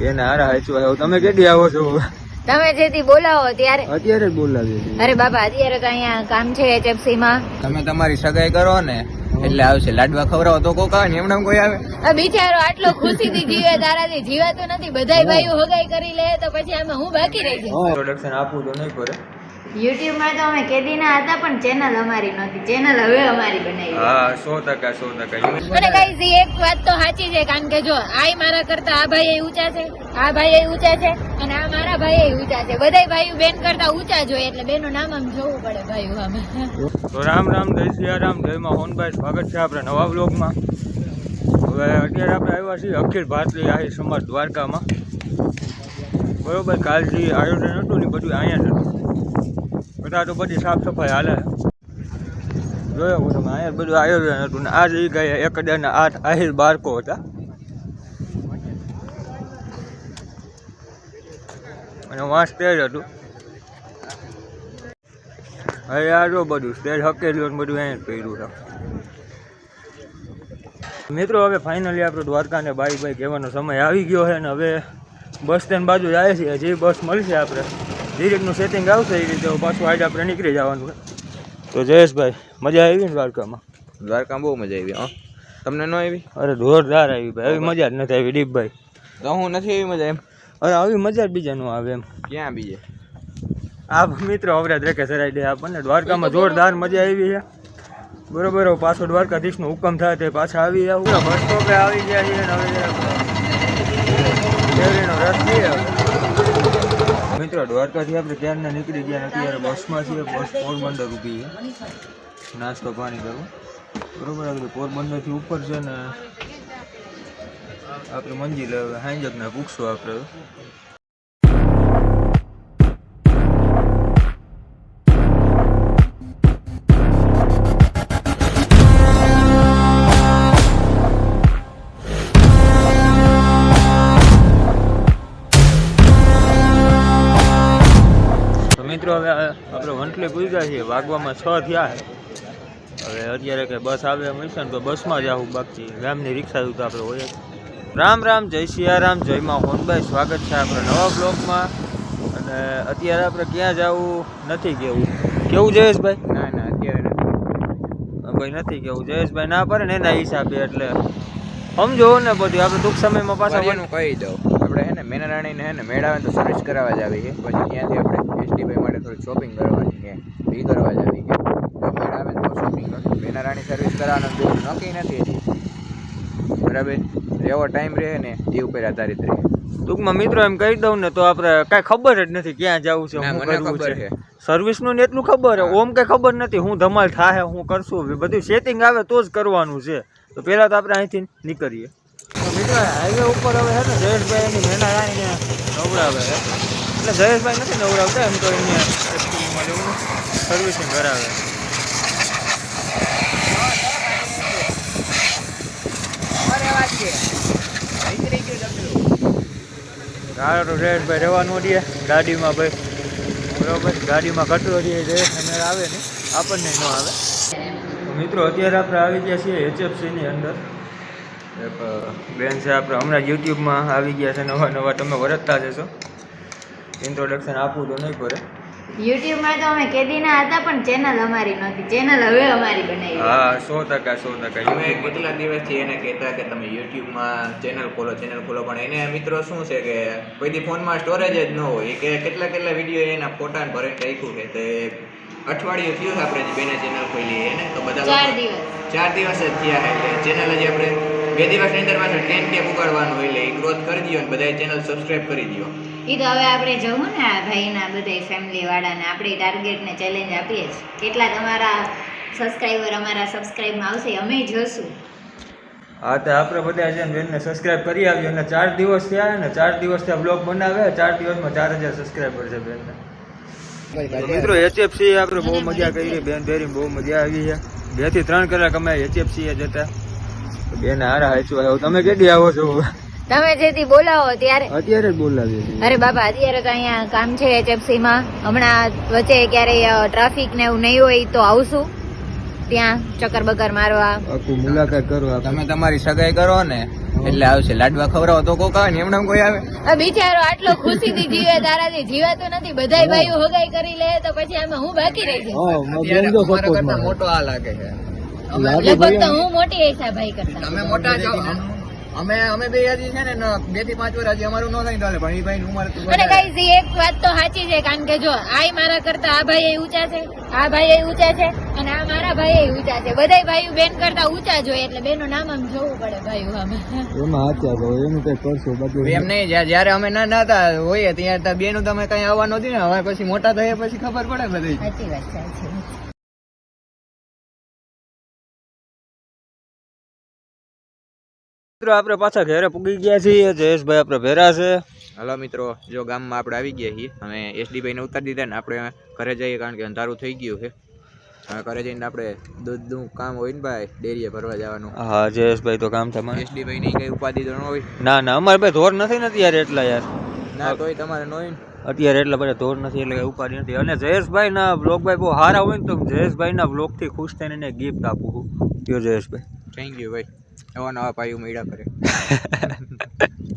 બેન હારા હાચું આવ્યો તમે કેટલી આવો છો? તમે જેથી બોલાવો ત્યારે અત્યારે જ બોલાવી અરે બાબા અત્યારે તો અહીંયા કામ છે એચએફસી માં. તમે તમારી સગાઈ કરો ને એટલે આવશે. લાડવા ખવડાવો તો કોક આવે એમને કોઈ આવે? બિચારો આટલો ખુશીથી જીવે તારાથી જીવાતું નથી. બધાય ભાઈઓ હગાઈ કરી લે તો પછી આમાં હું બાકી રહી જાય પ્રોડક્શન આપવું તો નહીં પડે. યુટ્યુબમાં તો અમે કેદીના હતા પણ ચેનલ અમારી નહોતી. ચેનલ હવે અમારી બનાવી. હા સો ટકા સો ટકા. અને ગાઈઝ એક વાત તો સાચી છે કારણ કે જો આય મારા કરતા આ ભાઈ ઊંચા છે આ ભાઈ ઊંચા છે અને આ મારા ભાઈ ઊંચા છે. બધા ભાઈઓ બેન કરતા ઊંચા જોઈએ એટલે બેનું નામ આમ જોવું પડે ભાઈઓ આમે. તો રામ રામ જય સિયારામ જય માં હોનભાઈ. સ્વાગત છે આપણે નવા બ્લોગમાં હવે અત્યારે આપણે આવ્યા છીએ અખિલ ભારતીય આહી સમાજ દ્વારકામાં. બરોબર કાલથી આયોજન હતું ને બધું અહીંયા જ હતું. બધા તો બધી સાફ સફાઈ હાલે. જોયો હું તમે, અહીંયા બધું આયોજન હતું ને આજ એ ગયા એક હજાર આઠ આહિર બાળકો હતા. અને વાં સ્ટેજ હતું. હવે આ જો બધું સ્ટેજ હકેલું બધું અહીંયા કર્યું છે. મિત્રો, હવે ફાઇનલી આપણે દ્વારકાને બાઈ બાઈ કહેવાનો સમય આવી ગયો છે ને હવે બસ સ્ટેન્ડ બાજુ જાય છે, જે બસ મળશે આપણે. રીતનું સેટિંગ આવશે એ રીતે પાછું હાઈડ આપણે નીકળી જવાનું તો જયેશભાઈ મજા આવી ને દ્વારકામાં? દ્વારકામાં બહુ મજા આવી હા. તમને ન આવી? અરે જોરદાર આવી ભાઈ. આવી મજા જ નથી આવી દીપભાઈ. તો હું નથી આવી મજા એમ? અરે આવી મજા જ બીજા ન આવે એમ. ક્યાં બીજે? આ મિત્રો અવરાજ રેખે સરાઈ દે આપણને દ્વારકામાં જોરદાર મજા આવી છે. બરોબર પાછો દ્વારકાધીશનો હુકમ થાય તે પાછા આવી જાવ બસ સ્ટોપે આવી ગયા છીએ હવે. જરાક હવે. દ્વારકાથી આપણે ક્યારના નીકળી ગયા અત્યારે બસમાં છીએ, બસ પોરબંદર ઊભી છે નાસ્તો પાણી કરવું બરોબર આપણે પોરબંદરથી ઉપર છે ને, આપણે મંજિલ હવે હાંજકના પૂછશું આપણે વંટલી પૂજા છીએ વાગવામાં છ થયા હવે અત્યારે કે બસ આવે એમ હશે ને તો બસમાં જ આવું બાકી. ગામની રિક્ષા તો આપણે હોય જ. રામ રામ જય સિયારામ જય માં હોનભાઈ સ્વાગત છે આપણે નવા બ્લોગમાં. અને અત્યારે આપણે ક્યાં જવું? નથી કેવું. કેવું જયેશભાઈ? ના ના અત્યારે ભાઈ નથી કેવું. જયેશભાઈ ના પડે ને એના હિસાબે એટલે. સમજો ને બધું. આપણે ટૂંક સમયમાં પાછા પાછા કહી દઉં. આપણે હે ને મેનારાણીને હે ને મેળાવે તો સર્વિસ કરાવવા જ આવી છે પછી ત્યાંથી આપણે એસટી ભાઈ માટે થોડી શોપિંગ કરવાની છે. એ કરવા જ આવી જો આવે તો શોપિંગ કરશું મેનારાણી સર્વિસ કરાવવાનું બહુ નક્કી નથી હજી. બરાબર? એવો ટાઈમ રહે ને એ ઉપર આધારિત રહે. ટૂંકમાં મિત્રો એમ કહી દઉં ને તો આપણે કાંઈ ખબર જ નથી ક્યાં જવું છે મને ખબર છે. સર્વિસનું ને એટલું ખબર છે. ઓમ કાંઈ ખબર નથી હું ધમાલ થાય હું કરશું. બધું સેટિંગ આવે તો જ કરવાનું છે. તો પહેલા તો આપણે અહીંથી નીકળીએ. મિત્રો હાઈવે ઉપર હવે છે ને જયેશભાઈ એની મેના રાણીને નવડાવે એટલે જયેશભાઈ નથી નવડાવતા એમ તો એને એક્ટિવામાં સર્વિસિંગ કરાવે. સારું જયેશભાઈ રહેવાનું દે ગાડીમાં ભાઈ. બરાબર? ગાડીમાં કચરો છે. જયેશ આવે નહીં. આપણને ન આવે. મિત્રો, અત્યારે આપણે આવી ગયા છીએ એચએફસીની અંદર. બેન છે આપણે. હમણાં યુટ્યુબમાં આવી ગયા છે. નવા નવા તમે વરતતા જશો ઇન્ટ્રોડક્શન આપવું તો નહીં પડે. યુટ્યુબમાં તો અમે કેદીના હતા પણ ચેનલ અમારી નહોતી. ચેનલ હવે અમારી બનાવી હા સો ટકા સો ટકા. અમે કેટલા દિવસથી એને કહેતા કે તમે યુટ્યુબમાં ચેનલ ખોલો ચેનલ ખોલો પણ એને મિત્રો શું છે કે કોઈથી ફોનમાં સ્ટોરેજ જ ન હોય. એ કે કેટલા કેટલા વીડિયો એના ફોટા ભરીને રાખ્યું છે. તે અઠવાડિયું થયું છે આપણે બેને ચેનલ ખોલી એને. તો બધા ચાર દિવસ. ચાર દિવસ જ થયા એટલે ચેનલ જે આપણે બે દિવસની અંદર પાછળ ટેન કે ઉગાડવાનું હોય એટલે એ ગ્રોથ કરી દો ને બધા ચેનલ સબસ્ક્રાઇબ કરી દો એ તો હવે આપણે જવું ને ભાઈના બધા ફેમિલી વાળાને. આપણે ટાર્ગેટ ને ચેલેન્જ આપીએ છીએ કેટલા તમારા સબસ્ક્રાઈબર અમારા સબસ્ક્રાઈબમાં આવશે અમે જોશું. હા, તો આપણે બધા છે ને બેનને સબસ્ક્રાઇબ કરી આવ્યો અને ચાર દિવસ થયા ને, ચાર દિવસ ત્યાં બ્લોગ બનાવે. ચાર દિવસમાં ચાર હજાર સબસ્ક્રાઈબર છે બેનને. મિત્રો એચએફસી આપણે બહુ મજા કરી. બેન બેરી બહુ મજા આવી છે. બેથી ત્રણ કલાક અમે એચએફસી જતા. બેન હારા હાચું તમે કેદી આવો છો? તમે જેથી બોલાવો ત્યારે અત્યારે જ બોલાવીએ અરે બાબા અત્યારે તો અહીંયા કામ છે એચએફસી માં હમણાં વચ્ચે ક્યારેય ટ્રાફિક ને એવું નહીં હોય તો આવશું. ત્યાં ચક્કર બકર મારવા. આખું મુલાકાત કરો તમે તમારી સગાઈ કરો ને એટલે આવશે. લાડવા ખવડાવો તો કોક આવે ને એમને કોઈ આવે. બિચારો આટલો ખુશી થી જીવે તારાથી જીવાતું નથી. બધા ભાઈઓ હગાઈ કરી લે તો પછી આમાં હું બાકી રહી જઈશ મોટો આ લાગે છે. લગભગ તો હું મોટી ઈચ્છા ભાઈ કરતા. તમે મોટા છો. અમે અમે બે હજી છે ને બેથી પાંચ વર્ષ હજી અમારું ન થાય પણ એ ભાઈ ઉંમર અને. ગાઈઝ એક વાત તો સાચી છે કારણ કે જો આય મારા કરતા આ ભાઈ ઊંચા છે આ ભાઈ ઊંચા છે અને આ મારા ભાઈ ઊંચા છે. બધા ભાઈ બેન કરતા ઊંચા જોઈએ એટલે બેનો નામ આમ જોવું પડે ભાઈ આમે. એમ નહીં જયારે અમે ના હતા હોઈએ ત્યાં બેનું તમે કઈ આવવા નથી ને હવે પછી મોટા થયા પછી ખબર પડે બધી. સાચી વાત સાચી મિત્રો આપણે પાછા ઘરે પૂગી ગયા છીએ. જયેશભાઈ આપણે ભેરા છે. હલો મિત્રો જો ગામમાં આપણે આવી ગયા છીએ અમે એસડીભાઈને ઉતારી દીધા ને આપણે ઘરે જઈએ કારણ કે અંધારું થઈ ગયું છે. હવે ઘરે જઈને આપણે દૂધનું કામ હોય ને ભાઈ ડેરીએ ભરવા જવાનું. હા જયેશભાઈ તો કામ તમારે એસડીભાઈ ની કઈ ઉપાધિ તો ન હોય? ના ના અમારે ભાઈ ધોર નથી ને અત્યારે એટલા યાર. ના તોય તમારે ન હોય અત્યારે એટલા બધા ધોર નથી એટલે ઉપાડી નથી. અને જયેશભાઈ ના બ્લોગ ભાઈ બહુ સારા હોય ને તો જયેશભાઈ ના બ્લોગથી ખુશ થઈને ગિફ્ટ આપું છું. કયો જયેશભાઈ. થેન્ક યુ ભાઈ. નવા નવા ભાઈઓ મળ્યા કરે.